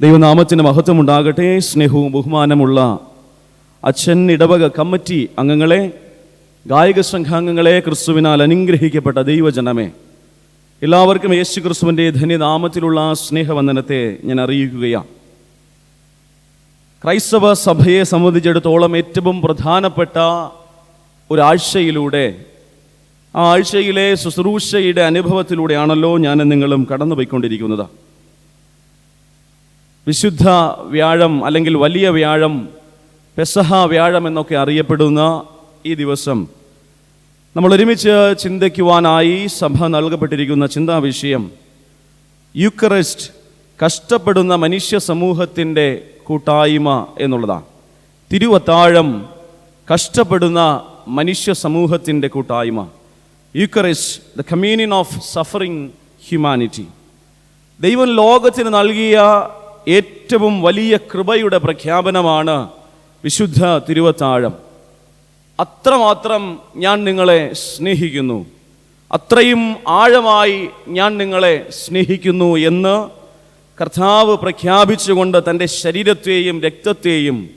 ദൈവനാമത്തിന് മഹത്വം ഉണ്ടാകട്ടെ സ്നേഹവും ബഹുമാനമുള്ള അച്ഛൻ ഇടവക കമ്മിറ്റി അംഗങ്ങളെ ഗായക സംഘാംഗങ്ങളെ ക്രിസ്തുവിനാൽ അനുഗ്രഹിക്കപ്പെട്ട ദൈവജനമേ എല്ലാവർക്കും യേശു ക്രിസ്തുവിന്റെ ധന്യനാമത്തിലുള്ള സ്നേഹവന്ദനത്തെ ഞാൻ അറിയിക്കുകയാണ്. ക്രൈസ്തവ സഭയെ സംബന്ധിച്ചിടത്തോളം ഏറ്റവും പ്രധാനപ്പെട്ട ഒരാഴ്ചയിലൂടെ ആ ആഴ്ചയിലെ ശുശ്രൂഷയുടെ അനുഭവത്തിലൂടെയാണല്ലോ ഞാൻ നിങ്ങളും കടന്നുപോയിക്കൊണ്ടിരിക്കുന്നത്. വിശുദ്ധ വ്യാഴം അല്ലെങ്കിൽ വലിയ വ്യാഴം പെസഹ വ്യാഴം എന്നൊക്കെ അറിയപ്പെടുന്ന ഈ ദിവസം നമ്മൾ ഒരുമിച്ച് ചിന്തിക്കുവാനായി സഭ നൽകപ്പെട്ടിരിക്കുന്ന ചിന്താ വിഷയം യുക്കറിസ്റ്റ് കഷ്ടപ്പെടുന്ന മനുഷ്യ സമൂഹത്തിന്റെ കൂട്ടായ്മ എന്നുള്ളതാണ്. തിരുവത്താഴം കഷ്ടപ്പെടുന്ന മനുഷ്യ സമൂഹത്തിന്റെ കൂട്ടായ്മ. Eucharist the communion of suffering humanity ദൈവം ലോകത്തിന് നൽകിയ ഏറ്റവും വലിയ കൃപയുടെ പ്രഖ്യാപനമാണ് വിശുദ്ധ തിരുവത്താഴം. അത്രമാത്രം ഞാൻ നിങ്ങളെ സ്നേഹിക്കുന്നു. അത്രയും ആഴമായി ഞാൻ നിങ്ങളെ സ്നേഹിക്കുന്നു എന്ന് കർത്താവ് പ്രഖ്യാപിച്ചുകൊണ്ട് തന്റെ ശരീരത്തെയും രക്തത്തെയും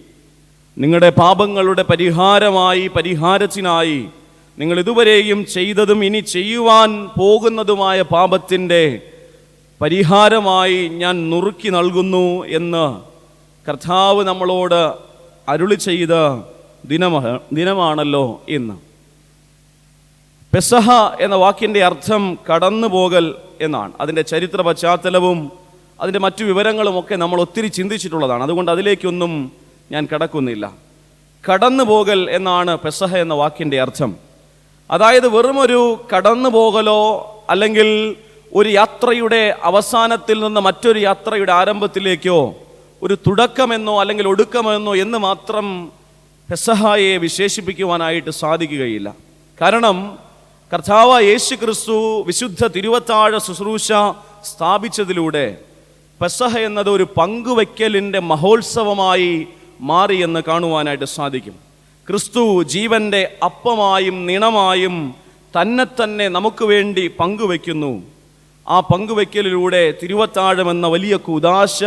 നിങ്ങളുടെ പാപങ്ങളുടെ പരിഹാരമായി പരിഹാരത്തിനായി നിങ്ങൾ ഇതുവരെയും ചെയ്തതും ഇനി ചെയ്യുവാൻ പോകുന്നതുമായ പാപത്തിന്റെ പരിഹാരമായി ഞാൻ നുറുക്കി നൽകുന്നു എന്ന് കർത്താവ് നമ്മളോട് അരുളി ചെയ്ത ദിനമ ദിനമാണല്ലോ ഇന്ന്. പെസഹ എന്ന വാക്കിന്റെ അർത്ഥം കടന്നു പോകൽ എന്നാണ്. അതിന്റെ ചരിത്ര പശ്ചാത്തലവും അതിന്റെ മറ്റു വിവരങ്ങളും ഒക്കെ നമ്മൾ ഒത്തിരി ചിന്തിച്ചിട്ടുള്ളതാണ്. അതുകൊണ്ട് അതിലേക്കൊന്നും ഞാൻ കടക്കുന്നില്ല. കടന്നു പോകൽ എന്നാണ് പെസഹ എന്ന വാക്കിന്റെ അർത്ഥം. അതായത് വെറുമൊരു കടന്നു പോകലോ അല്ലെങ്കിൽ ഒരു യാത്രയുടെ അവസാനത്തിൽ നിന്ന് മറ്റൊരു യാത്രയുടെ ആരംഭത്തിലേക്കോ ഒരു തുടക്കമെന്നോ അല്ലെങ്കിൽ ഒടുക്കമെന്നോ എന്ന് മാത്രം പെസഹായെ വിശേഷിപ്പിക്കുവാനായിട്ട് സാധിക്കുകയില്ല. കാരണം കർത്താവ് യേശു ക്രിസ്തു വിശുദ്ധ തിരുവത്താഴ ശുശ്രൂഷ സ്ഥാപിച്ചതിലൂടെ പെസഹ എന്നത് ഒരു പങ്കുവയ്ക്കലിന്റെ മഹോത്സവമായി മാറിയെന്ന് കാണുവാനായിട്ട് സാധിക്കും. ക്രിസ്തു ജീവന്റെ അപ്പമായും നിണമായും തന്നെ തന്നെ നമുക്ക് വേണ്ടി പങ്കുവെക്കുന്നു ആ പങ്കുവയ്ക്കലിലൂടെ തിരുവത്താഴം എന്ന വലിയ കുദാശ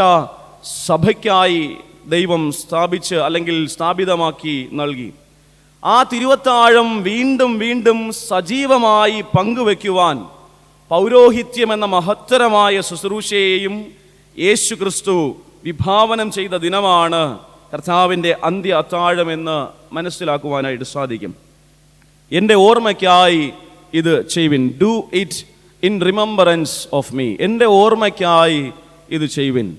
സഭയ്ക്കായി ദൈവം സ്ഥാപിച്ച് അല്ലെങ്കിൽ സ്ഥാപിതമാക്കി നൽകി. ആ തിരുവത്താഴം വീണ്ടും വീണ്ടും സജീവമായി പങ്കുവെക്കുവാൻ പൗരോഹിത്യം എന്ന മഹത്തരമായ ശുശ്രൂഷയെയും യേശു ക്രിസ്തു വിഭാവനം ചെയ്ത ദിനമാണ് കർത്താവിന്റെ അന്ത്യ അത്താഴമെന്ന് മനസ്സിലാക്കുവാനായിട്ട് സാധിക്കും. എന്റെ ഓർമ്മയ്ക്കായി ഇത് ചെയ്വിൻ do it in remembrance of me എന്റെ ഓർമ്മയ്ക്കായി ഇത് ചെയ്യുവിൻ.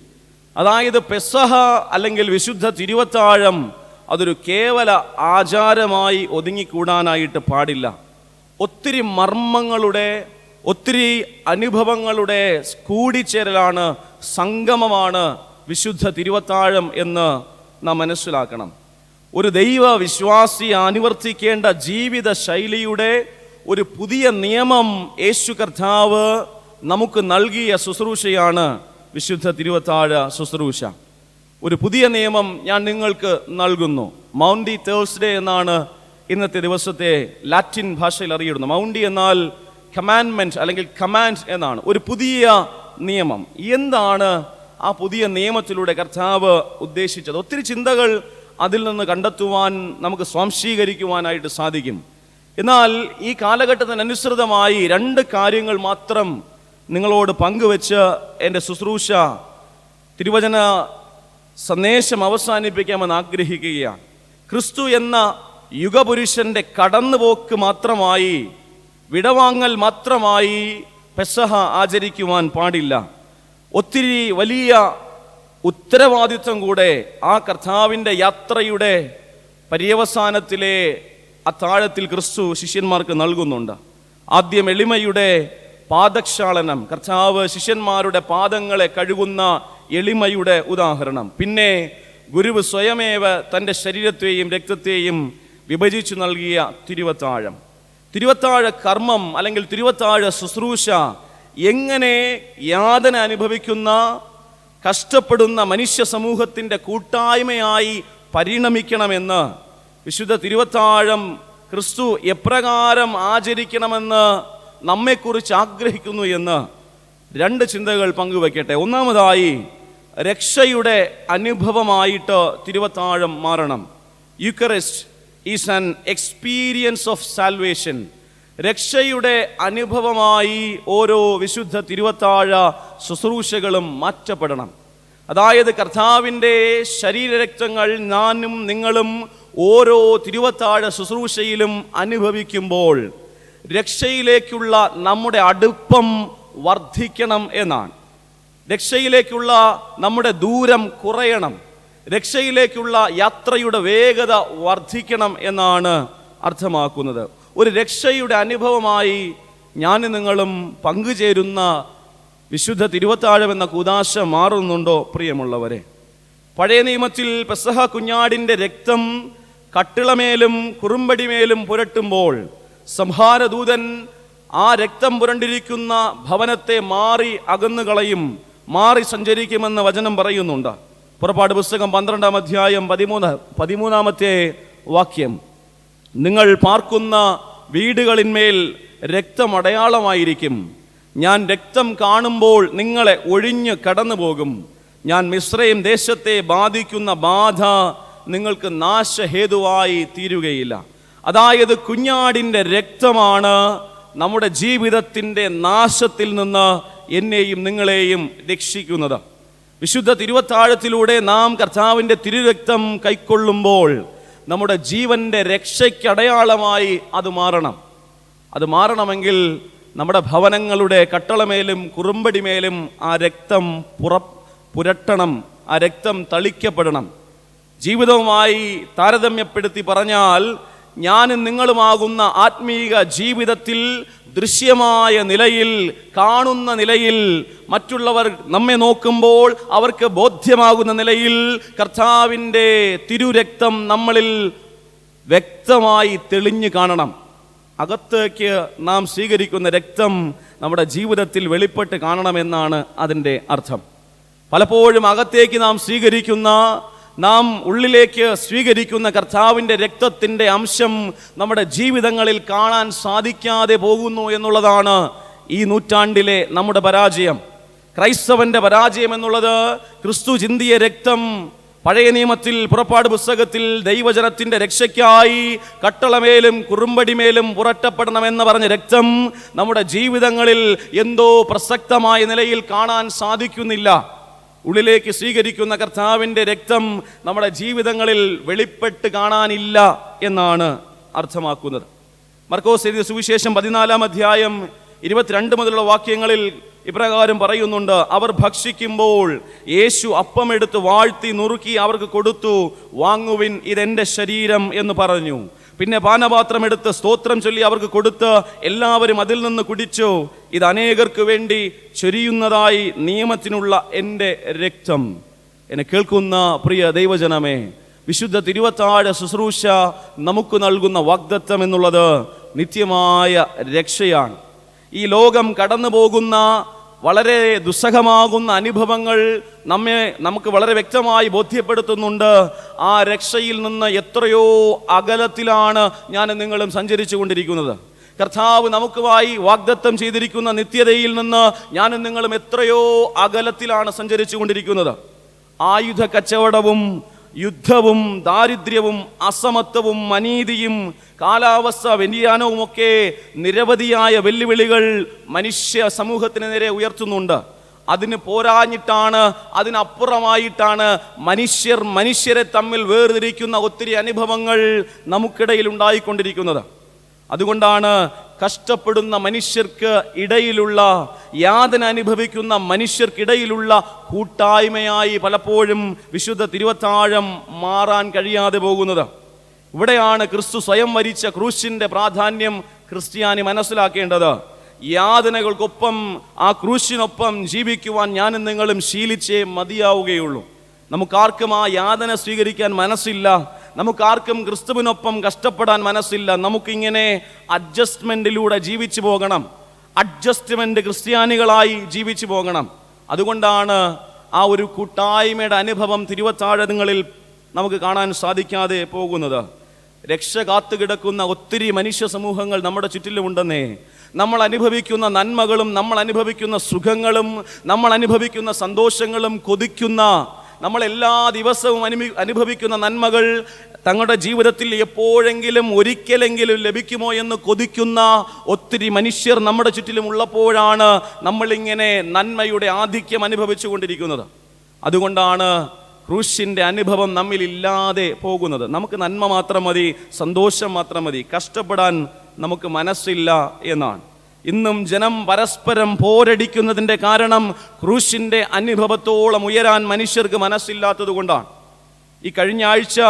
അതായത് പെസഹ അല്ലെങ്കിൽ വിശുദ്ധ തിരുവത്താഴം അതൊരു കേവല ആചാരമായി ഒതുങ്ങിക്കൂടാനായിട്ട് പാടില്ല. ഒത്തിരി മർമ്മങ്ങളുടെ ഒത്തിരി അനുഭവങ്ങളുടെ കൂടിച്ചേരലാണ് സംഗമമാണ് വിശുദ്ധ തിരുവത്താഴം എന്ന് നാം മനസ്സിലാക്കണം. ഒരു ദൈവ വിശ്വാസി അനുവർത്തിക്കേണ്ട ജീവിത ശൈലിയുടെ ഒരു പുതിയ നിയമം യേശു കർത്താവ് നമുക്ക് നൽകിയ ശുശ്രൂഷയാണ് വിശുദ്ധ തിരുവത്താഴ ശുശ്രൂഷ. ഒരു പുതിയ നിയമം ഞാൻ നിങ്ങൾക്ക് നൽകുന്നു. മൗണ്ടി തേഴ്സ്ഡേ എന്നാണ് ഇന്നത്തെ ദിവസത്തെ ലാറ്റിൻ ഭാഷയിൽ അറിയിടുന്നത് മൗണ്ടി എന്നാൽ കമാൻമെന്റ് അല്ലെങ്കിൽ കമാൻഡ് എന്നാണ്. ഒരു പുതിയ നിയമം. എന്താണ് ആ പുതിയ നിയമത്തിലൂടെ കർത്താവ് ഉദ്ദേശിച്ചത്? ഒത്തിരി ചിന്തകൾ അതിൽ നിന്ന് കണ്ടെത്തുവാൻ നമുക്ക് സ്വാംശീകരിക്കുവാനായിട്ട് സാധിക്കും. എന്നാൽ ഈ കാലഘട്ടത്തിനനുസൃതമായി രണ്ട് കാര്യങ്ങൾ മാത്രം നിങ്ങളോട് പങ്കുവെച്ച് എന്റെ ശുശ്രൂഷ തിരുവചന സന്ദേശം അവസാനിപ്പിക്കാമെന്ന് ആഗ്രഹിക്കുകയാണ്. ക്രിസ്തു എന്ന യുഗപുരുഷന്റെ കടന്നുപോക്ക് മാത്രമായി വിടവാങ്ങൽ മാത്രമായി പെസഹ ആചരിക്കുവാൻ പാടില്ല. ഒത്തിരി വലിയ ഉത്തരവാദിത്വം കൂടെ ആ കർത്താവിന്റെ യാത്രയുടെ പര്യവസാനത്തിലെ അത്താഴത്തിൽ ക്രിസ്തു ശിഷ്യന്മാർക്ക് നൽകുന്നുണ്ട്. ആദ്യം എളിമയുടെ പാദക്ഷാളനം കർത്താവ് ശിഷ്യന്മാരുടെ പാദങ്ങളെ കഴുകുന്ന എളിമയുടെ ഉദാഹരണം. പിന്നെ ഗുരുവ് സ്വയമേവ തന്റെ ശരീരത്തെയും രക്തത്തെയും വിഭജിച്ചു നൽകിയ തിരുവത്താഴം. തിരുവത്താഴ കർമ്മം അല്ലെങ്കിൽ തിരുവത്താഴ ശുശ്രൂഷ എങ്ങനെ യാതന അനുഭവിക്കുന്ന കഷ്ടപ്പെടുന്ന മനുഷ്യ സമൂഹത്തിന്റെ കൂട്ടായ്മയായി പരിണമിക്കണമെന്ന് വിശുദ്ധ തിരുവത്താഴം ക്രിസ്തു എപ്രകാരം ആചരിക്കണമെന്ന് നമ്മെക്കുറിച്ച് ആഗ്രഹിക്കുന്നു എന്ന് രണ്ട് ചിന്തകൾ പങ്കുവെക്കട്ടെ. ഒന്നാമതായി രക്ഷയുടെ അനുഭവമായിട്ട് തിരുവത്താഴം മാറണം. Eucharist is an experience of salvation. രക്ഷയുടെ അനുഭവമായി ഓരോ വിശുദ്ധ തിരുവത്താഴ ശുശ്രൂഷകളും മാറ്റപ്പെടണം. അതായത് കർത്താവിന്റെ ശരീരരക്തങ്ങൾ ഞാനും നിങ്ങളും ഓരോ തിരുവത്താഴ ശുശ്രൂഷയിലും അനുഭവിക്കുമ്പോൾ രക്ഷയിലേക്കുള്ള നമ്മുടെ അടുപ്പം വർദ്ധിക്കണം എന്നാണ്. രക്ഷയിലേക്കുള്ള നമ്മുടെ ദൂരം കുറയണം. രക്ഷയിലേക്കുള്ള യാത്രയുടെ വേഗത വർദ്ധിക്കണം എന്നാണ് അർത്ഥമാക്കുന്നത്. ഒരു രക്ഷയുടെ അനുഭവമായി ഞാൻ നിങ്ങളും പങ്കുചേരുന്ന വിശുദ്ധ തിരുവത്താഴം എന്ന കുദാശ മാറുന്നുണ്ടോ പ്രിയമുള്ളവരെ? പഴയ നിയമത്തിൽ പെസഹ കുഞ്ഞാടിന്റെ രക്തം കട്ടിളമേലും കുറുമ്പടിമേലും പുരട്ടുമ്പോൾ സംഹാരദൂതൻ ആ രക്തം പുരണ്ടിരിക്കുന്ന ഭവനത്തെ മാറി അകന്നു കളയും മാറി സഞ്ചരിക്കുമെന്ന് വചനം പറയുന്നുണ്ട്. പുറപ്പാട് പുസ്തകം പന്ത്രണ്ടാം അധ്യായം പതിമൂന്ന് പതിമൂന്നാമത്തെ വാക്യം. നിങ്ങൾ പാർക്കുന്ന വീടുകളിന്മേൽ രക്തമടയാളമായിരിക്കും ഞാൻ രക്തം കാണുമ്പോൾ നിങ്ങളെ ഒഴിഞ്ഞ് കടന്നു പോകും ഞാൻ മിശ്രയും ദേശത്തെ ബാധിക്കുന്ന ബാധ നിങ്ങൾക്ക് നാശഹേതുവായി തീരുകയില്ല. അതായത് കുഞ്ഞാടിന്റെ രക്തമാണ് നമ്മുടെ ജീവിതത്തിന്റെ നാശത്തിൽ നിന്ന് എന്നെയും നിങ്ങളെയും രക്ഷിക്കുന്നത്. വിശുദ്ധ തിരുവത്താഴത്തിലൂടെ നാം കർത്താവിന്റെ തിരുരക്തം കൈക്കൊള്ളുമ്പോൾ നമ്മുടെ ജീവന്റെ രക്ഷയ്ക്കടയാളമായി അത് മാറണം. അത് മാറണമെങ്കിൽ നമ്മുടെ ഭവനങ്ങളുടെ കട്ടളമേലും കുറുമ്പടിമേലും ആ രക്തം പുറ പുരട്ടണം ആ രക്തം തളിക്കപ്പെടണം. ജീവിതവുമായി താരതമ്യപ്പെടുത്തി പറഞ്ഞാൽ ഞാനും നിങ്ങളുമാകുന്ന ആത്മീക ജീവിതത്തിൽ ദൃശ്യമായ നിലയിൽ കാണുന്ന നിലയിൽ മറ്റുള്ളവർ നമ്മെ നോക്കുമ്പോൾ അവർക്ക് ബോധ്യമാകുന്ന നിലയിൽ കർത്താവിന്റെ തിരുരക്തം നമ്മളിൽ വ്യക്തമായി തെളിഞ്ഞു കാണണം. അകത്തേക്ക് നാം സ്വീകരിക്കുന്ന രക്തം നമ്മുടെ ജീവിതത്തിൽ വെളിപ്പെട്ട് കാണണമെന്നാണ് അതിന്റെ അർത്ഥം. പലപ്പോഴും അകത്തേക്ക് നാം സ്വീകരിക്കുന്ന നാം ഉള്ളിലേക്ക് സ്വീകരിക്കുന്ന കർത്താവിന്റെ രക്തത്തിന്റെ അംശം നമ്മുടെ ജീവിതങ്ങളിൽ കാണാൻ സാധിക്കാതെ പോകുന്നു എന്നുള്ളതാണ് ഈ നൂറ്റാണ്ടിലെ നമ്മുടെ പരാജയം. ക്രൈസ്തവന്റെ പരാജയം എന്നുള്ളത് ക്രിസ്തു ചിന്തിയ രക്തം പഴയ നിയമത്തിൽ പുറപ്പാട് പുസ്തകത്തിൽ ദൈവജനത്തിന്റെ രക്ഷയ്ക്കായി കട്ടളമേലും കുറുമ്പടിമേലും പുരട്ടപ്പെടണമെന്ന് പറഞ്ഞ രക്തം നമ്മുടെ ജീവിതങ്ങളിൽ എന്തോ പ്രസക്തമായ നിലയിൽ കാണാൻ സാധിക്കുന്നില്ല. ഉള്ളിലേക്ക് സ്വീകരിക്കുന്ന കർത്താവിന്റെ രക്തം നമ്മുടെ ജീവിതങ്ങളിൽ വെളിപ്പെട്ട് കാണാനില്ല എന്നാണ് അർത്ഥമാക്കുന്നത്. മർക്കോസ് എഴുതിയ സുവിശേഷം പതിനാലാം അധ്യായം ഇരുപത്തിരണ്ട് മുതലുള്ള വാക്യങ്ങളിൽ ഇപ്രകാരം പറയുന്നുണ്ട് അവർ ഭക്ഷിക്കുമ്പോൾ യേശു അപ്പമെടുത്ത് വാഴ്ത്തി നുറുക്കി അവർക്ക് കൊടുത്തു വാങ്ങുവിൻ ഇതെന്റെ ശരീരം എന്ന് പറഞ്ഞു. പിന്നെ പാനപാത്രം എടുത്ത് സ്തോത്രം ചൊല്ലി അവർക്ക് കൊടുത്ത് എല്ലാവരും അതിൽ നിന്ന് കുടിച്ചു. ഇത് അനേകർക്ക് വേണ്ടി ചൊരിയുന്നതായി നിയമത്തിനുള്ള എന്റെ രക്തം. എന്നെ കേൾക്കുന്ന പ്രിയ ദൈവജനമേ വിശുദ്ധ തിരുവത്താഴ ശുശ്രൂഷ നമുക്ക് നൽകുന്ന വാഗ്ദത്വം എന്നുള്ളത് നിത്യമായ രക്ഷയാണ്. ഈ ലോകം കടന്നു പോകുന്ന വളരെ ദുസ്സഹമാകുന്ന അനുഭവങ്ങൾ നമ്മെ നമുക്ക് വളരെ വ്യക്തമായി ബോധ്യപ്പെടുത്തുന്നുണ്ട്. ആ രക്ഷയിൽ നിന്ന് എത്രയോ അകലത്തിലാണ് ഞാൻ നിങ്ങളും സഞ്ചരിച്ചു കൊണ്ടിരിക്കുന്നത് കർത്താവ് നമുക്കുമായി വാഗ്ദത്തം ചെയ്തിരിക്കുന്ന നിത്യതയിൽ നിന്ന് ഞാനും നിങ്ങളും എത്രയോ അകലത്തിലാണ് സഞ്ചരിച്ചു കൊണ്ടിരിക്കുന്നത് ആയുധ കച്ചവടവും യുദ്ധവും ദാരിദ്ര്യവും അസമത്വവും അനീതിയും കാലാവസ്ഥ വ്യതിയാനവുമൊക്കെ നിരവധിയായ വെല്ലുവിളികൾ മനുഷ്യ സമൂഹത്തിന് നേരെ ഉയർത്തുന്നുണ്ട്. അതിന് പോരാഞ്ഞിട്ടാണ് അതിനപ്പുറമായിട്ടാണ് മനുഷ്യർ മനുഷ്യരെ തമ്മിൽ വേർതിരിക്കുന്ന ഒത്തിരി അനുഭവങ്ങൾ നമുക്കിടയിൽ ഉണ്ടായിക്കൊണ്ടിരിക്കുന്നത്. അതുകൊണ്ടാണ് കഷ്ടപ്പെടുന്ന മനുഷ്യർക്ക് ഇടയിലുള്ള യാതന അനുഭവിക്കുന്ന മനുഷ്യർക്കിടയിലുള്ള കൂട്ടായ്മയായി പലപ്പോഴും വിശുദ്ധ തിരുവത്താഴം മാറാൻ കഴിയാതെ പോകുന്നത്. ഇവിടെയാണ് ക്രിസ്തു സ്വയം വരിച്ച ക്രൂശിന്റെ പ്രാധാന്യം ക്രിസ്ത്യാനി മനസ്സിലാക്കേണ്ടത്. യാതനകൾക്കൊപ്പം ആ ക്രൂശിനൊപ്പം ജീവിക്കുവാൻ ഞാനും നിങ്ങളും ശീലിച്ചേ മതിയാവുകയുള്ളൂ. നമുക്കാർക്കും ആ യാതന സ്വീകരിക്കാൻ മനസ്സില്ല. നമുക്കാർക്കും ക്രിസ്തുവിനൊപ്പം കഷ്ടപ്പെടാൻ മനസ്സില്ല. നമുക്കിങ്ങനെ അഡ്ജസ്റ്റ്മെന്റിലൂടെ ജീവിച്ചു പോകണം. അഡ്ജസ്റ്റ്മെന്റ് ക്രിസ്ത്യാനികളായി ജീവിച്ചു പോകണം. അതുകൊണ്ടാണ് ആ ഒരു കൂട്ടായ്മയുടെ അനുഭവം തിരുവത്താഴങ്ങളിൽ നമുക്ക് കാണാൻ സാധിക്കാതെ പോകുന്നത്. രക്ഷ കാത്തു കിടക്കുന്ന ഒത്തിരി മനുഷ്യ സമൂഹങ്ങൾ നമ്മുടെ ചുറ്റിലുമുണ്ടെന്നേ. നമ്മൾ അനുഭവിക്കുന്ന നന്മകളും നമ്മൾ അനുഭവിക്കുന്ന സുഖങ്ങളും നമ്മൾ അനുഭവിക്കുന്ന സന്തോഷങ്ങളും കൊതിക്കുന്ന നമ്മൾ എല്ലാ ദിവസവും അനു അനുഭവിക്കുന്ന നന്മകൾ തങ്ങളുടെ ജീവിതത്തിൽ എപ്പോഴെങ്കിലും ഒരിക്കലെങ്കിലും ലഭിക്കുമോ എന്ന് കൊതിക്കുന്ന ഒത്തിരി മനുഷ്യർ നമ്മുടെ ചുറ്റിലും ഉള്ളപ്പോഴാണ് നമ്മളിങ്ങനെ നന്മയുടെ ആധിക്യം അനുഭവിച്ചു കൊണ്ടിരിക്കുന്നത്. അതുകൊണ്ടാണ് ക്രൂശിന്റെ അനുഭവം നമ്മിൽ ഇല്ലാതെ പോകുന്നത്. നമുക്ക് നന്മ മാത്രം മതി സന്തോഷം മാത്രം മതി. കഷ്ടപ്പെടാൻ നമുക്ക് മനസ്സില്ല എന്നാണ്. ഇന്നും ജനം പരസ്പരം പോരടിക്കുന്നതിന്റെ കാരണം ക്രൂശിന്റെ അനുഭവത്തോളം ഉയരാൻ മനുഷ്യർക്ക് മനസ്സില്ലാത്തത് കൊണ്ടാണ്. ഈ കഴിഞ്ഞ ആഴ്ച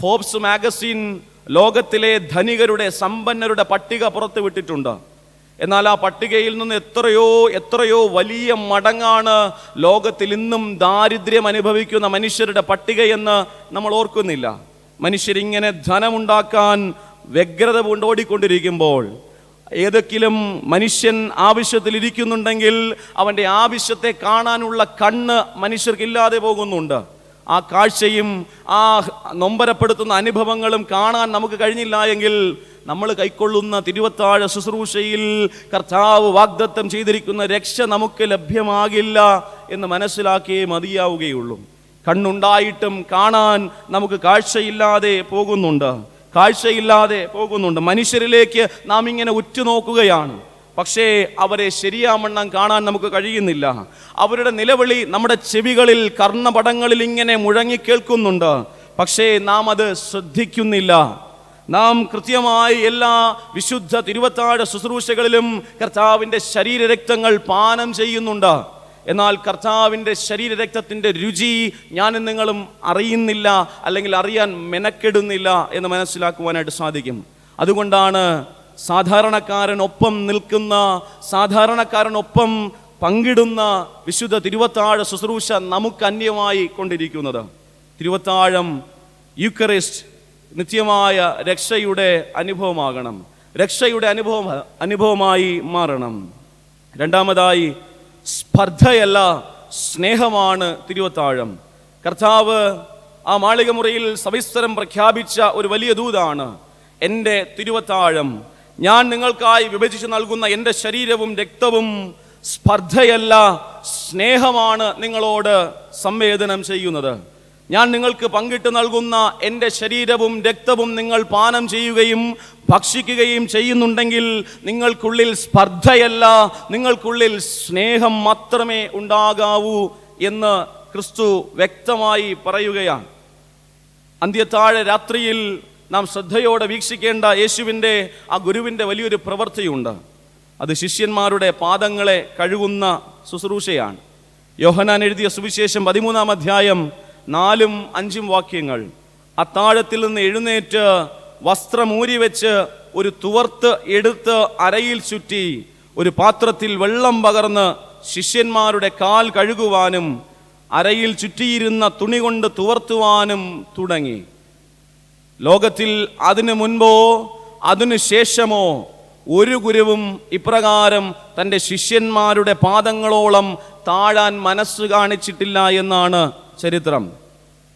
ഫോബ്സ് മാഗസിൻ ലോകത്തിലെ ധനികരുടെ സമ്പന്നരുടെ പട്ടിക പുറത്തു വിട്ടിട്ടുണ്ട്. എന്നാൽ ആ പട്ടികയിൽ നിന്ന് എത്രയോ എത്രയോ വലിയ മടങ്ങാണ് ലോകത്തിൽ ഇന്നും ദാരിദ്ര്യം അനുഭവിക്കുന്ന മനുഷ്യരുടെ പട്ടികയെന്ന് നമ്മൾ ഓർക്കുന്നില്ല. മനുഷ്യരിങ്ങനെ ധനമുണ്ടാക്കാൻ വ്യഗ്രത കൊണ്ടോടിക്കൊണ്ടിരിക്കുമ്പോൾ ഏതെങ്കിലും മനുഷ്യൻ ആവശ്യത്തിലിരിക്കുന്നുണ്ടെങ്കിൽ അവന്റെ ആവശ്യത്തെ കാണാനുള്ള കണ്ണ് മനുഷ്യർക്കില്ലാതെ പോകുന്നുണ്ട്. ആ കാഴ്ചയും ആ നൊമ്പരപ്പെടുത്തുന്ന അനുഭവങ്ങളും കാണാൻ നമുക്ക് കഴിഞ്ഞില്ല എങ്കിൽ നമ്മൾ കൈക്കൊള്ളുന്ന തിരുവത്താഴ ശുശ്രൂഷയിൽ കർത്താവ് വാഗ്ദത്തം ചെയ്തിരിക്കുന്ന രക്ഷ നമുക്ക് ലഭ്യമാകില്ല എന്ന് മനസ്സിലാക്കിയേ മതിയാവുകയുള്ളൂ. കണ്ണുണ്ടായിട്ടും കാണാൻ നമുക്ക് കാഴ്ചയില്ലാതെ പോകുന്നുണ്ട്. കാഴ്ചയില്ലാതെ പോകുന്നുണ്ട്. മനുഷ്യരിലേക്ക് നാം ഇങ്ങനെ ഉറ്റുനോക്കുകയാണ്. പക്ഷേ അവരെ ശരിയാമണ്ണം കാണാൻ നമുക്ക് കഴിയുന്നില്ല. അവരുടെ നിലവിളി നമ്മുടെ ചെവികളിൽ കർണപടങ്ങളിൽ ഇങ്ങനെ മുഴങ്ങി കേൾക്കുന്നുണ്ട്. പക്ഷേ നാം അത് ശ്രദ്ധിക്കുന്നില്ല. നാം കൃത്യമായി എല്ലാ വിശുദ്ധ തിരുവത്താഴ ശുശ്രൂഷകളിലും കർത്താവിന്റെ ശരീരരക്തങ്ങൾ പാനം ചെയ്യുന്നുണ്ട്. എന്നാൽ കർത്താവിന്റെ ശരീരരക്തത്തിന്റെ രുചി ഞാനും നിങ്ങളും അറിയുന്നില്ല അല്ലെങ്കിൽ അറിയാൻ മെനക്കെടുന്നില്ല എന്ന് മനസ്സിലാക്കുവാനായിട്ട് സാധിക്കും. അതുകൊണ്ടാണ് സാധാരണക്കാരനൊപ്പം നിൽക്കുന്ന സാധാരണക്കാരനൊപ്പം പങ്കിടുന്ന വിശുദ്ധ തിരുവത്താഴ ശുശ്രൂഷ നമുക്ക് അന്യമായി കൊണ്ടിരിക്കുന്നത്. തിരുവത്താഴം യൂക്കറിസ്റ്റ് നിത്യമായ രക്ഷയുടെ അനുഭവമാകണം. രക്ഷയുടെ അനുഭവം അനുഭവമായി മാറണം. രണ്ടാമതായി സ്പർദ്ധയല്ല സ്നേഹമാണ് തിരുവത്താഴം. കർത്താവ് ആ മാളികമുറിയിൽ സവിസ്തരം പ്രഖ്യാപിച്ച ഒരു വലിയ ദൂതാണ് എന്റെ തിരുവത്താഴം. ഞാൻ നിങ്ങൾക്കായി വിഭജിച്ച് നൽകുന്ന എന്റെ ശരീരവും രക്തവും സ്പർദ്ധയല്ല സ്നേഹമാണ് നിങ്ങളോട് സംവേദനം ചെയ്യുന്നത്. ഞാൻ നിങ്ങൾക്ക് പങ്കിട്ട് നൽകുന്ന എന്റെ ശരീരവും രക്തവും നിങ്ങൾ പാനം ചെയ്യുകയും ഭക്ഷിക്കുകയും ചെയ്യുന്നുണ്ടെങ്കിൽ നിങ്ങൾക്കുള്ളിൽ സ്പർദ്ധയല്ല നിങ്ങൾക്കുള്ളിൽ സ്നേഹം മാത്രമേ ഉണ്ടാകാവൂ എന്ന് ക്രിസ്തു വ്യക്തമായി പറയുകയാണ്. അന്ത്യത്താഴ രാത്രിയിൽ നാം ശ്രദ്ധയോടെ വീക്ഷിക്കേണ്ട യേശുവിന്റെ ആ ഗുരുവിന്റെ വലിയൊരു പ്രവൃത്തിയുണ്ട്. അത് ശിഷ്യന്മാരുടെ പാദങ്ങളെ കഴുകുന്ന ശുശ്രൂഷയാണ്. യോഹനാൻ എഴുതിയ സുവിശേഷം പതിമൂന്നാം അധ്യായം നാലും അഞ്ചും വാക്യങ്ങൾ. അത്താഴത്തിൽ നിന്ന് എഴുന്നേറ്റ് വസ്ത്രമൂരി വെച്ച് ഒരു തുവർത്ത് എടുത്ത് അരയിൽ ചുറ്റി ഒരു പാത്രത്തിൽ വെള്ളം പകർന്ന് ശിഷ്യന്മാരുടെ കാൽ കഴുകുവാനും അരയിൽ ചുറ്റിയിരുന്ന തുണി കൊണ്ട് തുവർത്തുവാനും തുടങ്ങി. ലോകത്തിൽ അതിനു മുൻപോ അതിനു ശേഷമോ ഒരു ഗുരുവും ഇപ്രകാരം തന്റെ ശിഷ്യന്മാരുടെ പാദങ്ങളോളം താഴാൻ മനസ്സ് കാണിച്ചിട്ടില്ല എന്നാണ് ചരിത്രം.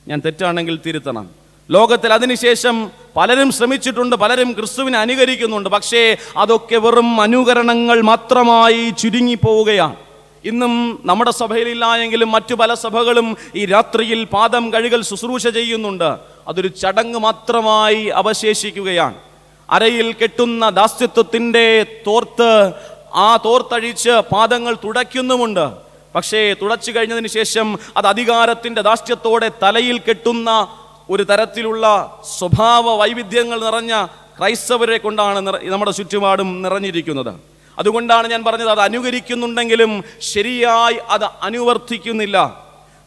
ഞാൻ തെറ്റാണെങ്കിൽ തിരുത്തണം. ലോകത്തിൽ അതിനുശേഷം പലരും ശ്രമിച്ചിട്ടുണ്ട് പലരും ക്രിസ്തുവിനെ അനുകരിക്കുന്നുണ്ട്. പക്ഷേ അതൊക്കെ വെറും അനുകരണങ്ങൾ മാത്രമായി ചുരുങ്ങി പോവുകയാണ് ഇന്നും നമ്മുടെ സഭയിലില്ല എങ്കിലും മറ്റു പല സഭകളും ഈ രാത്രിയിൽ പാദം കഴുകൽ ശുശ്രൂഷ ചെയ്യുന്നുണ്ട്. അതൊരു ചടങ്ങ് മാത്രമായി അവശേഷിക്കുകയാണ്. അരയിൽ കെട്ടുന്ന ദാസ്യത്വത്തിന്റെ തോർത്ത് ആ തോർത്തഴിച്ച് പാദങ്ങൾ തുടയ്ക്കുന്നുമുണ്ട്. പക്ഷേ തുടച്ചു കഴിഞ്ഞതിന് ശേഷം അത് അധികാരത്തിന്റെ ദാസ്യത്തോടെ തലയിൽ കെട്ടുന്ന ഒരു തരത്തിലുള്ള സ്വഭാവ വൈവിധ്യങ്ങൾ നിറഞ്ഞ ക്രൈസ്തവരെ കൊണ്ടാണ് നമ്മുടെ ചുറ്റുപാടും നിറഞ്ഞിരിക്കുന്നത്. അതുകൊണ്ടാണ് ഞാൻ പറഞ്ഞത് അത് അനുകരിക്കുന്നുണ്ടെങ്കിലും ശരിയായി അത് അനുവർത്തിക്കുന്നില്ല.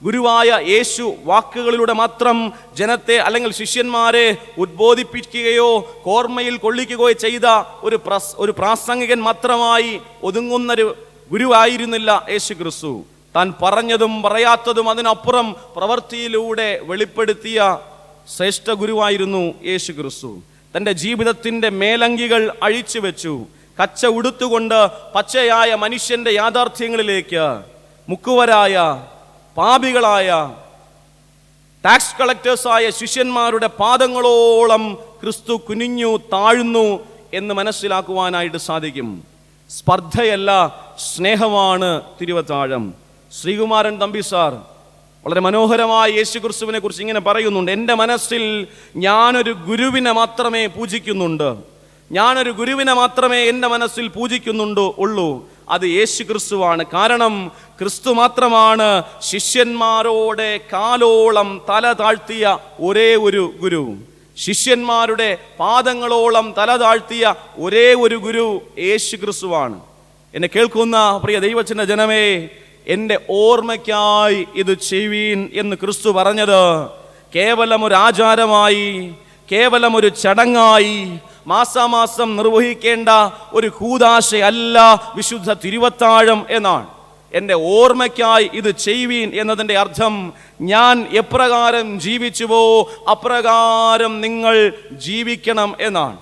ഗുരുവായ യേശു വാക്കുകളിലൂടെ മാത്രം ജനത്തെ അല്ലെങ്കിൽ ശിഷ്യന്മാരെ ഉദ്ബോധിപ്പിക്കുകയോ കോർമ്മയിൽ കൊള്ളിക്കുകയോ ചെയ്ത ഒരു പ്രസ് ഒരു പ്രാസംഗികൻ മാത്രമായി ഒതുങ്ങുന്നൊരു ഗുരുവായിരുന്നില്ല യേശു ക്രിസ്തു താൻ പറഞ്ഞതും പറയാത്തതും അതിനപ്പുറം പ്രവൃത്തിയിലൂടെ വെളിപ്പെടുത്തിയ ശ്രേഷ്ഠ ഗുരുവായിരുന്നു യേശു ക്രിസ്തു തന്റെ ജീവിതത്തിന്റെ മേലങ്കികൾ അഴിച്ചു വെച്ചു. കച്ച ഉടുത്തുകൊണ്ട് പച്ചയായ മനുഷ്യന്റെ യാഥാർത്ഥ്യങ്ങളിലേക്ക് മുക്കുവരായ പാപികളായ ടാക്സ് കളക്ടേഴ്സായ ശിഷ്യന്മാരുടെ പാദങ്ങളോളം ക്രിസ്തു കുനിഞ്ഞു താഴ്ന്നു എന്ന് മനസ്സിലാക്കുവാനായിട്ട് സാധിക്കും. സ്പർദ്ധയല്ല സ്നേഹമാണ് തിരുവത്താഴം ശ്രീകുമാരൻ തമ്പി സാർ വളരെ മനോഹരമായ യേശു ക്രിസ്തുവിനെ കുറിച്ച് ഇങ്ങനെ പറയുന്നുണ്ട്. എന്റെ മനസ്സിൽ ഞാനൊരു ഗുരുവിനെ മാത്രമേ പൂജിക്കുന്നുണ്ട്. ഞാനൊരു ഗുരുവിനെ മാത്രമേ എന്റെ മനസ്സിൽ പൂജിക്കുന്നുണ്ടോ ഉള്ളൂ. അത് യേശു ക്രിസ്തുവാണ് കാരണം ക്രിസ്തു മാത്രമാണ് ശിഷ്യന്മാരോടെ കാലോളം തല താഴ്ത്തിയ ഒരേ ഒരു ഗുരു. ശിഷ്യന്മാരുടെ പാദങ്ങളോളം തല താഴ്ത്തിയ ഒരേ ഒരു ഗുരു യേശു ക്രിസ്തുവാണ് എന്നെ കേൾക്കുന്ന പ്രിയ ദൈവത്തിന്റെ ജനമേ എന്റെ ഓർമ്മയ്ക്കായി ഇത് ചെയ്യുവീൻ എന്ന് ക്രിസ്തു പറഞ്ഞത് കേവലം ഒരു ആചാരമായി കേവലം ഒരു ചടങ്ങായി മാസാമാസം നിർവഹിക്കേണ്ട ഒരു കൂതാശയല്ല വിശുദ്ധ തിരുവത്താഴം എന്നാണ്. എന്റെ ഓർമ്മയ്ക്കായി ഇത് ചെയ്യുവീൻ എന്നതിന്റെ അർത്ഥം ഞാൻ എപ്രകാരം ജീവിച്ചുവോ അപ്രകാരം നിങ്ങൾ ജീവിക്കണം എന്നാണ്.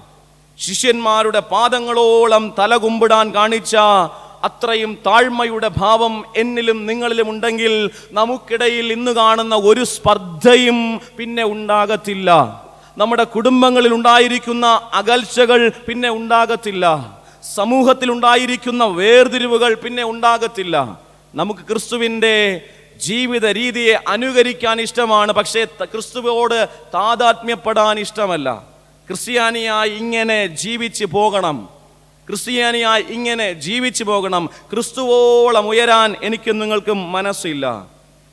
ശിഷ്യന്മാരുടെ പാദങ്ങളോളം തലകുമ്പിടാൻ കാണിച്ച അത്രയും താഴ്മയുടെ ഭാവം എന്നിലും നിങ്ങളിലും ഉണ്ടെങ്കിൽ നമുക്കിടയിൽ ഇന്ന് കാണുന്ന ഒരു സ്പർദ്ധയും പിന്നെ ഉണ്ടാകത്തില്ല. നമ്മുടെ കുടുംബങ്ങളിൽ ഉണ്ടായിരിക്കുന്ന അകൽച്ചകൾ പിന്നെ ഉണ്ടാകത്തില്ല. സമൂഹത്തിൽ ഉണ്ടായിരിക്കുന്ന വേർതിരിവുകൾ പിന്നെ ഉണ്ടാകത്തില്ല. നമുക്ക് ക്രിസ്തുവിന്റെ ജീവിത രീതിയെ അനുകരിക്കാൻ ഇഷ്ടമാണ് പക്ഷേ ക്രിസ്തുവോട് താതാത്മ്യപ്പെടാൻ ഇഷ്ടമല്ല. ക്രിസ്ത്യാനിയായി ഇങ്ങനെ ജീവിച്ച് പോകണം. ക്രിസ്ത്യാനിയായി ഇങ്ങനെ ജീവിച്ചു പോകണം. ക്രിസ്തുവോളം ഉയരാൻ എനിക്ക് നിങ്ങൾക്കും മനസ്സില്ല.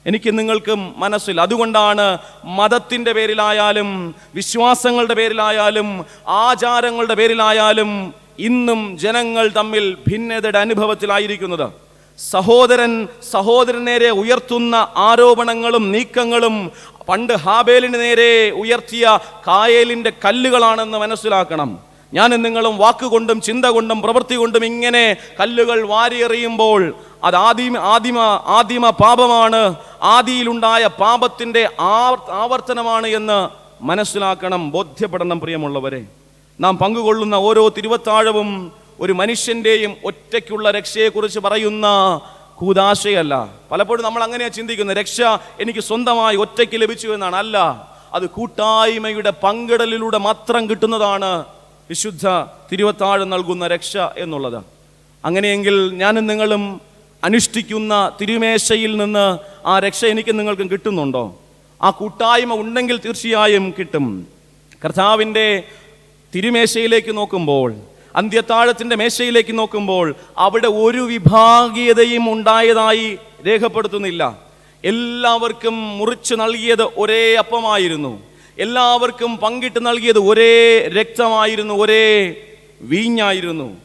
എനിക്ക് നിങ്ങൾക്കും മനസ്സില്ല. അതുകൊണ്ടാണ് മതത്തിന്റെ പേരിലായാലും വിശ്വാസങ്ങളുടെ പേരിലായാലും ആചാരങ്ങളുടെ പേരിലായാലും ഇന്നും ജനങ്ങൾ തമ്മിൽ ഭിന്നതയുടെ അനുഭവത്തിലായിരിക്കുന്നത്. സഹോദരൻ സഹോദരനേരെ ഉയർത്തുന്ന ആരോപണങ്ങളും നീക്കങ്ങളും പണ്ട് ഹാബേലിന് നേരെ ഉയർത്തിയ കായലിന്റെ കല്ലുകളാണെന്ന് മനസ്സിലാക്കണം. ഞാനും നിങ്ങളും വാക്കുകൊണ്ടും ചിന്ത കൊണ്ടും പ്രവൃത്തി കൊണ്ടും ഇങ്ങനെ കല്ലുകൾ വാരിയെറിയുമ്പോൾ അത് ആദിമ ആദിമ ആദിമ പാപമാണ്. ആദിയിലുണ്ടായ പാപത്തിന്റെ ആവർത്തനമാണ് എന്ന് മനസ്സിലാക്കണം. ബോധ്യപ്പെടണം പ്രിയമുള്ളവരെ. നാം പങ്കുകൊള്ളുന്ന ഓരോ തിരുവത്താഴവും ഒരു മനുഷ്യന്റെയും ഒറ്റയ്ക്കുള്ള രക്ഷയെക്കുറിച്ച് പറയുന്ന കൂതാശയല്ല. പലപ്പോഴും നമ്മൾ അങ്ങനെയാണ് ചിന്തിക്കുന്നത്. രക്ഷ എനിക്ക് സ്വന്തമായി ഒറ്റയ്ക്ക് ലഭിച്ചു എന്നാണ്. അല്ല അത് കൂട്ടായ്മയുടെ പങ്കിടലിലൂടെ മാത്രം കിട്ടുന്നതാണ് വിശുദ്ധ തിരുവത്താഴം നൽകുന്ന രക്ഷ എന്നുള്ളത്. അങ്ങനെയെങ്കിൽ ഞാനും നിങ്ങളും അനുഷ്ഠിക്കുന്ന തിരുമേശയിൽ നിന്ന് ആ രക്ഷ എനിക്ക് നിങ്ങൾക്കും കിട്ടുന്നുണ്ടോ? ആ കൂട്ടായ്മ ഉണ്ടെങ്കിൽ തീർച്ചയായും കിട്ടും. കർത്താവിന്റെ തിരുമേശയിലേക്ക് നോക്കുമ്പോൾ അന്ത്യത്താഴത്തിന്റെ മേശയിലേക്ക് നോക്കുമ്പോൾ അവിടെ ഒരു വിഭാഗീയതയും ഉണ്ടായതായി രേഖപ്പെടുത്തുന്നില്ല. എല്ലാവർക്കും മുറിച്ച് നൽകിയത് ഒരേ അപ്പമായിരുന്നു. എല്ലാവർക്കും പങ്കിട്ട് നൽകിയത് ഒരേ രക്തമായിരുന്നു ഒരേ വീഞ്ഞായിരുന്നു.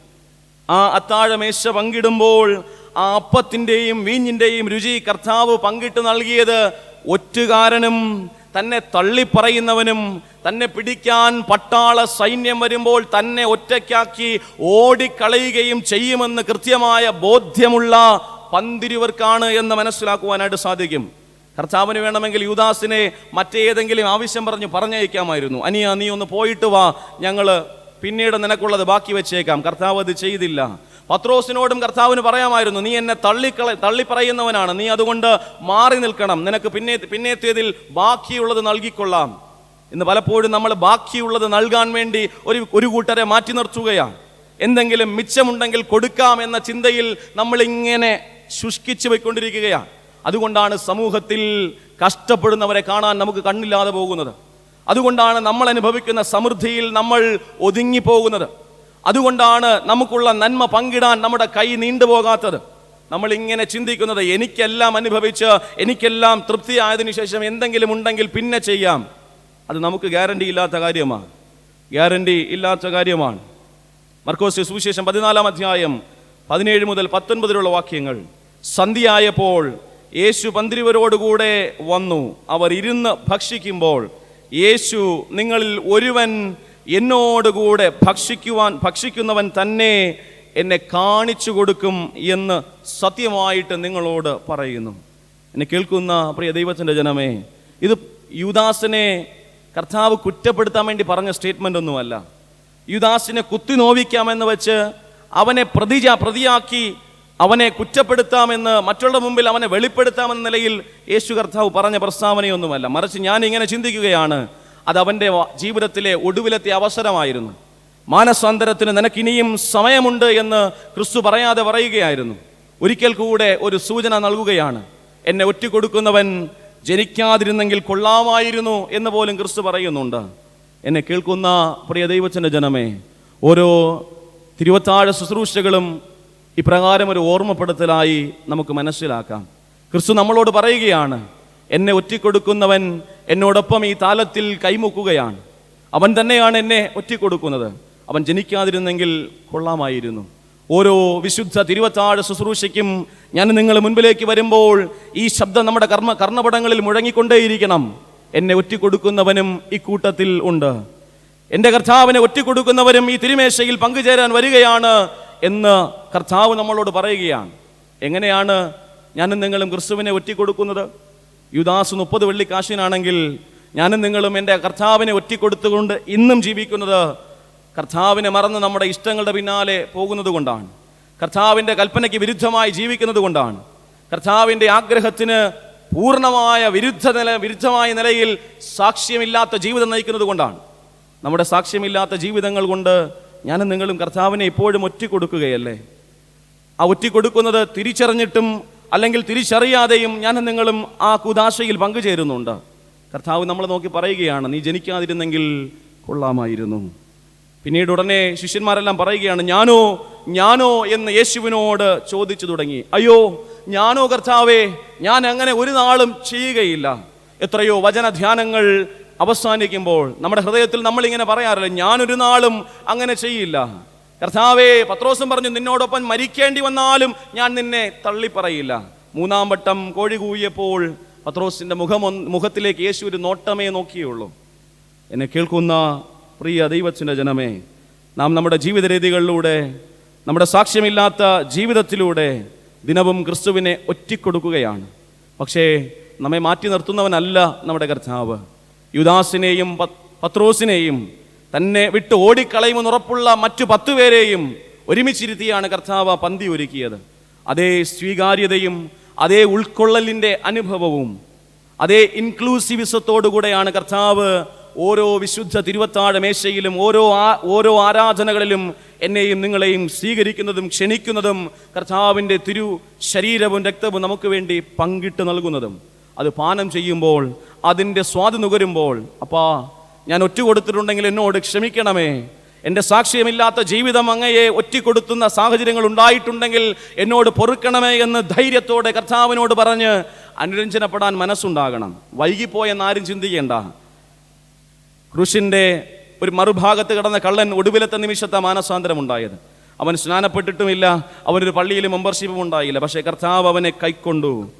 ആ അത്താഴമേശ പങ്കിടുമ്പോൾ ആ അപ്പത്തിന്റെയും വീഞ്ഞിന്റെയും രുചി കർത്താവ് പങ്കിട്ട് നൽകിയത് ഒറ്റുകാരനും തന്നെ തള്ളിപ്പറയുന്നവനും തന്നെ പിടിക്കാൻ പട്ടാള സൈന്യം വരുമ്പോൾ തന്നെ ഒറ്റയ്ക്കാക്കി ഓടിക്കളയുകയും ചെയ്യുമെന്ന് കൃത്യമായ ബോധ്യമുള്ള പന്തിരുവർക്കാണ് എന്ന് മനസ്സിലാക്കുവാനായിട്ട് സാധിക്കും. കർത്താവിന് വേണമെങ്കിൽ യുദാസിനെ മറ്റേതെങ്കിലും ആവശ്യം പറഞ്ഞ് പറഞ്ഞയക്കാമായിരുന്നു. അനിയ നീ ഒന്ന് പോയിട്ട് വാ. ഞങ്ങൾ പിന്നീട് നിനക്കുള്ളത് ബാക്കി വെച്ചേക്കാം. കർത്താവ് അത് ചെയ്തില്ല. പത്രോസിനോടും കർത്താവിന് പറയാമായിരുന്നു നീ എന്നെ തള്ളിക്കള തള്ളിപ്പറയുന്നവനാണ്. നീ അതുകൊണ്ട് മാറി നിൽക്കണം. നിനക്ക് പിന്നെ പിന്നെത്തിയതിൽ ബാക്കിയുള്ളത് നൽകിക്കൊള്ളാം. ഇന്ന് പലപ്പോഴും നമ്മൾ ബാക്കിയുള്ളത് നൽകാൻ വേണ്ടി ഒരു ഒരു കൂട്ടരെ മാറ്റി നിർത്തുകയാണ്. എന്തെങ്കിലും മിച്ചമുണ്ടെങ്കിൽ കൊടുക്കാം എന്ന ചിന്തയിൽ നമ്മൾ ഇങ്ങനെ ശുഷ്കിച്ചു പോയിക്കൊണ്ടിരിക്കുകയാണ്. അതുകൊണ്ടാണ് സമൂഹത്തിൽ കഷ്ടപ്പെടുന്നവരെ കാണാൻ നമുക്ക് കണ്ണില്ലാതെ പോകുന്നത്. അതുകൊണ്ടാണ് നമ്മൾ അനുഭവിക്കുന്ന സമൃദ്ധിയിൽ നമ്മൾ ഒതുങ്ങിപ്പോകുന്നത്. അതുകൊണ്ടാണ് നമുക്കുള്ള നന്മ പങ്കിടാൻ നമ്മുടെ കൈ നീണ്ടുപോകാത്തത്. നമ്മൾ ഇങ്ങനെ ചിന്തിക്കുന്നത് എനിക്കെല്ലാം അനുഭവിച്ച് എനിക്കെല്ലാം തൃപ്തിയായതിനു ശേഷം എന്തെങ്കിലും ഉണ്ടെങ്കിൽ പിന്നെ ചെയ്യാം. അത് നമുക്ക് ഗ്യാരണ്ടി ഇല്ലാത്ത കാര്യമാണ്. ഗ്യാരണ്ടി ഇല്ലാത്ത കാര്യമാണ്. മർക്കോസ് സുവിശേഷം പതിനാലാം അധ്യായം പതിനേഴ് മുതൽ പത്തൊൻപതിലുള്ള വാക്യങ്ങൾ. സന്ധ്യയായപ്പോൾ യേശു പന്തിരുവരോടുകൂടെ വന്നു. അവർ ഇരുന്ന് ഭക്ഷിക്കുമ്പോൾ യേശു നിങ്ങളിൽ ഒരുവൻ എന്നോടുകൂടെ ഭക്ഷിക്കുവാൻ ഭക്ഷിക്കുന്നവൻ തന്നെ എന്നെ കാണിച്ചു കൊടുക്കും എന്ന് സത്യമായിട്ട് നിങ്ങളോട് പറയുന്നു. എന്നെ കേൾക്കുന്ന പ്രിയ ദൈവത്തിന്റെ ജനമേ ഇത് യുദാസിനെ കർത്താവ് കുറ്റപ്പെടുത്താൻ വേണ്ടി പറഞ്ഞ സ്റ്റേറ്റ്മെന്റ് ഒന്നുമല്ല. യുദാസിനെ കുത്തി നോവിക്കാമെന്ന് വെച്ച് അവനെ പ്രതിജ പ്രതിയാക്കി അവനെ കുറ്റപ്പെടുത്താമെന്ന് മറ്റുള്ള മുമ്പിൽ അവനെ വെളിപ്പെടുത്താമെന്ന നിലയിൽ യേശു കർത്താവ് പറഞ്ഞ പ്രസ്താവനയൊന്നുമല്ല. മറിച്ച് ഞാൻ ഇങ്ങനെ ചിന്തിക്കുകയാണ്. അത് അവന്റെ ജീവിതത്തിലെ ഒടുവിലത്തെ അവസരമായിരുന്നു. മാനസാന്തരത്തിന് നിനക്കിനിയും സമയമുണ്ട് എന്ന് ക്രിസ്തു പറയാതെ പറയുകയായിരുന്നു. ഒരിക്കൽ കൂടെ ഒരു സൂചന നൽകുകയാണ്. എന്നെ ഒറ്റിക്കൊടുക്കുന്നവൻ ജനിക്കാതിരുന്നെങ്കിൽ കൊള്ളാമായിരുന്നു എന്ന് പോലും ക്രിസ്തു പറയുന്നുണ്ട്. എന്നെ കേൾക്കുന്ന പ്രിയ ദൈവത്തിന്റെ ജനമേ ഓരോ തിരുവത്താഴ ശുശ്രൂഷകളും ഇപ്രകാരം ഒരു ഓർമ്മപ്പെടുത്തലായി നമുക്ക് മനസ്സിലാക്കാം. ക്രിസ്തു നമ്മളോട് പറയുകയാണ് എന്നെ ഒറ്റിക്കൊടുക്കുന്നവൻ എന്നോടൊപ്പം ഈ താലത്തിൽ കൈമുക്കുകയാണ്. അവൻ തന്നെയാണ് എന്നെ ഒറ്റിക്കൊടുക്കുന്നത്. അവൻ ജനിക്കാതിരുന്നെങ്കിൽ കൊള്ളാമായിരുന്നു. ഓരോ വിശുദ്ധ തിരുവത്താഴ ശുശ്രൂഷയ്ക്കും ഞാൻ നിങ്ങൾ മുൻപിലേക്ക് വരുമ്പോൾ ഈ ശബ്ദം നമ്മുടെ കർമ്മ കർണപടങ്ങളിൽ മുഴങ്ങിക്കൊണ്ടേയിരിക്കണം. എന്നെ ഒറ്റിക്കൊടുക്കുന്നവനും ഈ കൂട്ടത്തിൽ ഉണ്ട്. എന്റെ കർത്താവിനെ ഒറ്റിക്കൊടുക്കുന്നവരും ഈ തിരുമേശയിൽ പങ്കുചേരാൻ വരികയാണ് എന്ന് കർത്താവ് നമ്മളോട് പറയുകയാണ്. എങ്ങനെയാണ് ഞാനും നിങ്ങളും ക്രിസ്തുവിനെ ഒറ്റിക്കൊടുക്കുന്നത്? യുദാസ് മുപ്പത് വെള്ളിക്കാശിനാണെങ്കിൽ ഞാനും നിങ്ങളും എന്റെ കർത്താവിനെ ഒറ്റിക്കൊടുത്തുകൊണ്ട് ഇന്നും ജീവിക്കുന്നത് കർത്താവിനെ മറന്ന് നമ്മുടെ ഇഷ്ടങ്ങളുടെ പിന്നാലെ പോകുന്നത് കൊണ്ടാണ്. കർത്താവിന്റെ കൽപ്പനയ്ക്ക് വിരുദ്ധമായി ജീവിക്കുന്നത് കൊണ്ടാണ്. കർത്താവിന്റെ ആഗ്രഹത്തിന് പൂർണമായ വിരുദ്ധ നില വിരുദ്ധമായ നിലയിൽ സാക്ഷ്യമില്ലാത്ത ജീവിതം നയിക്കുന്നത് കൊണ്ടാണ്. നമ്മുടെ സാക്ഷ്യമില്ലാത്ത ജീവിതങ്ങൾ കൊണ്ട് ഞാനും നിങ്ങളും കർത്താവിനെ ഇപ്പോഴും ഒറ്റിക്കൊടുക്കുകയല്ലേ? ആ ഒറ്റിക്കൊടുക്കുന്നത് തിരിച്ചറിഞ്ഞിട്ടും അല്ലെങ്കിൽ തിരിച്ചറിയാതെയും ഞാനും നിങ്ങളും ആ കുദാശയിൽ പങ്കുചേരുന്നുണ്ട്. കർത്താവ് നമ്മളെ നോക്കി പറയുകയാണ് നീ ജനിക്കാതിരുന്നെങ്കിൽ കൊള്ളാമായിരുന്നു. പിന്നീട് ഉടനെ ശിഷ്യന്മാരെല്ലാം പറയുകയാണ് ഞാനോ ഞാനോ എന്ന് യേശുവിനോട് ചോദിച്ചു തുടങ്ങി. അയ്യോ ഞാനോ കർത്താവേ ഞാൻ അങ്ങനെ ഒരു നാളും ചെയ്യുകയില്ല. എത്രയോ വചനധ്യാനങ്ങൾ അവസാനിക്കുമ്പോൾ നമ്മുടെ ഹൃദയത്തിൽ നമ്മളിങ്ങനെ പറയാറില്ല ഞാനൊരു നാളും അങ്ങനെ ചെയ്യില്ല. കർത്താവേ പത്രോസും പറഞ്ഞു നിന്നോടൊപ്പം മരിക്കേണ്ടി വന്നാലും ഞാൻ നിന്നെ തള്ളിപ്പറയില്ല. മൂന്നാം വട്ടം കോഴി കൂവിയപ്പോൾ പത്രോസിന്റെ മുഖം മുഖത്തിലേക്ക് യേശു ഒരു നോട്ടമേ നോക്കിയുള്ളൂ. എന്നെ കേൾക്കുന്ന പ്രിയ ദൈവത്തിന്റെ ജനമേ നാം നമ്മുടെ ജീവിത രീതികളിലൂടെ നമ്മുടെ സാക്ഷ്യമില്ലാത്ത ജീവിതത്തിലൂടെ ദിനവും ക്രിസ്തുവിനെ ഒറ്റിക്കൊടുക്കുകയാണ്. പക്ഷേ നമ്മെ മാറ്റി നിർത്തുന്നവനല്ല നമ്മുടെ കർത്താവ്. യുദാസിനെയും പത്രോസിനെയും തന്നെ വിട്ട് ഓടിക്കളയുമെന്ന് ഉറപ്പുള്ള മറ്റു പത്തു പേരെയും ഒരുമിച്ചിരുത്തിയാണ് കർത്താവ് പന്തി ഒരുക്കിയത്. അതേ സ്വീകാര്യതയും അതേ ഉൾക്കൊള്ളലിന്റെ അനുഭവവും അതേ ഇൻക്ലൂസീവിസത്തോടുകൂടെയാണ് കർത്താവ് ഓരോ വിശുദ്ധ തിരുവത്താഴ മേശയിലും ഓരോ ഓരോ ആരാധനകളിലും എന്നെയും നിങ്ങളെയും സ്വീകരിക്കുന്നതും ക്ഷണിക്കുന്നതും കർത്താവിന്റെ തിരു ശരീരവും രക്തവും നമുക്ക് വേണ്ടി പങ്കിട്ട് നൽകുന്നതും. അത് പാനം ചെയ്യുമ്പോൾ അതിന്റെ സ്വാദ് നുകരുമ്പോൾ അപ്പാ ഞാൻ ഒറ്റ കൊടുത്തിട്ടുണ്ടെങ്കിൽ എന്നോട് ക്ഷമിക്കണമേ. എന്റെ സാക്ഷ്യമില്ലാത്ത ജീവിതം അങ്ങയെ ഒറ്റിക്കൊടുത്തുന്ന സാഹചര്യങ്ങൾ ഉണ്ടായിട്ടുണ്ടെങ്കിൽ എന്നോട് പൊറുക്കണമേ എന്ന് ധൈര്യത്തോടെ കർത്താവിനോട് പറഞ്ഞ് അനുരഞ്ജനപ്പെടാൻ മനസ്സുണ്ടാകണം. വൈകിപ്പോയെന്ന് ആരും ചിന്തിക്കേണ്ട. ക്രൂശിന്റെ ഒരു മറുഭാഗത്ത് കിടന്ന കള്ളൻ ഒടുവിലത്തെ നിമിഷത്തെ മാനസാന്തരം ഉണ്ടായത് അവൻ സ്നാനപ്പെട്ടിട്ടുമില്ല അവനൊരു പള്ളിയിൽ മെമ്പർഷിപ്പും ഉണ്ടായില്ല. പക്ഷേ കർത്താവ് അവനെ കൈക്കൊണ്ടു.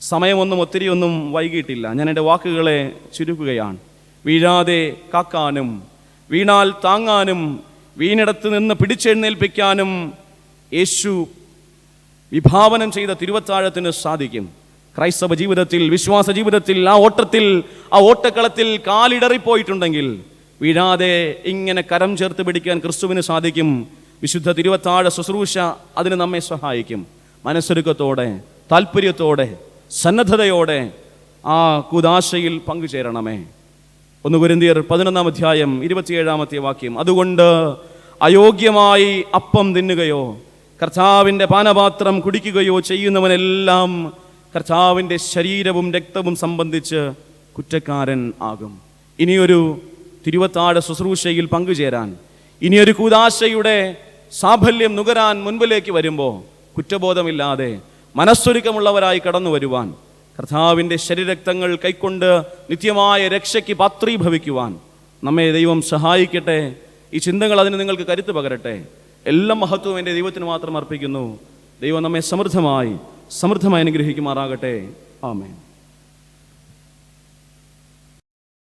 സമയമൊന്നും ഒത്തിരിയൊന്നും വൈകിട്ടില്ല ഞാൻ എന്റെ വാക്കുകളെ ചുരുക്കുകയാണ്. വീഴാതെ കാക്കാനും വീണാൽ താങ്ങാനും വീണിടത്ത് നിന്ന് പിടിച്ചെഴുന്നേൽപ്പിക്കാനും യേശു വിഭാവനം ചെയ്ത തിരുവത്താഴത്തിന് സാധിക്കും. ക്രൈസ്തവ ജീവിതത്തിൽ വിശ്വാസ ജീവിതത്തിൽ ആ ഓട്ടത്തിൽ ആ ഓട്ടക്കളത്തിൽ കാലിടറിപ്പോയിട്ടുണ്ടെങ്കിൽ വീഴാതെ ഇങ്ങനെ കരം ചേർത്ത് പിടിക്കാൻ ക്രിസ്തുവിന് സാധിക്കും. വിശുദ്ധ തിരുവത്താഴ ശുശ്രൂഷ അതിന് നമ്മെ സഹായിക്കും. മനസ്സൊരുക്കത്തോടെ താല്പര്യത്തോടെ സന്നദ്ധതയോടെ ആ കുദാശയിൽ പങ്കുചേരണമേ. ഒന്ന് കുരിന്തിയർ പതിനൊന്നാം അധ്യായം ഇരുപത്തിയേഴാമത്തെ വാക്യം. അതുകൊണ്ട് അയോഗ്യമായി അപ്പം തിന്നുകയോ കർത്താവിന്റെ പാനപാത്രം കുടിക്കുകയോ ചെയ്യുന്നവനെല്ലാം കർത്താവിന്റെ ശരീരവും രക്തവും സംബന്ധിച്ച് കുറ്റക്കാരൻ ആകും. ഇനിയൊരു തിരുവത്താഴ ശുശ്രൂഷയിൽ പങ്കുചേരാൻ ഇനിയൊരു കൂതാശയുടെ സാഫല്യം നുകരാൻ മുൻപിലേക്ക് വരുമ്പോൾ കുറ്റബോധമില്ലാതെ മനസ്സൊരുക്കമുള്ളവരായി കടന്നു വരുവാൻ കർത്താവിന്റെ ശരീരക്തങ്ങൾ കൈക്കൊണ്ട് നിത്യമായ രക്ഷയ്ക്ക് പാത്രീഭവിക്കുവാൻ നമ്മെ ദൈവം സഹായിക്കട്ടെ. ഈ ചിന്തകൾ അതിന് നിങ്ങൾക്ക് കരുത്ത് പകരട്ടെ. എല്ലാ മഹത്വവും എന്റെ ദൈവത്തിന് മാത്രം അർപ്പിക്കുന്നു. ദൈവം നമ്മെ സമൃദ്ധമായി സമൃദ്ധമായി അനുഗ്രഹിക്കുമാറാകട്ടെ. ആമേൻ.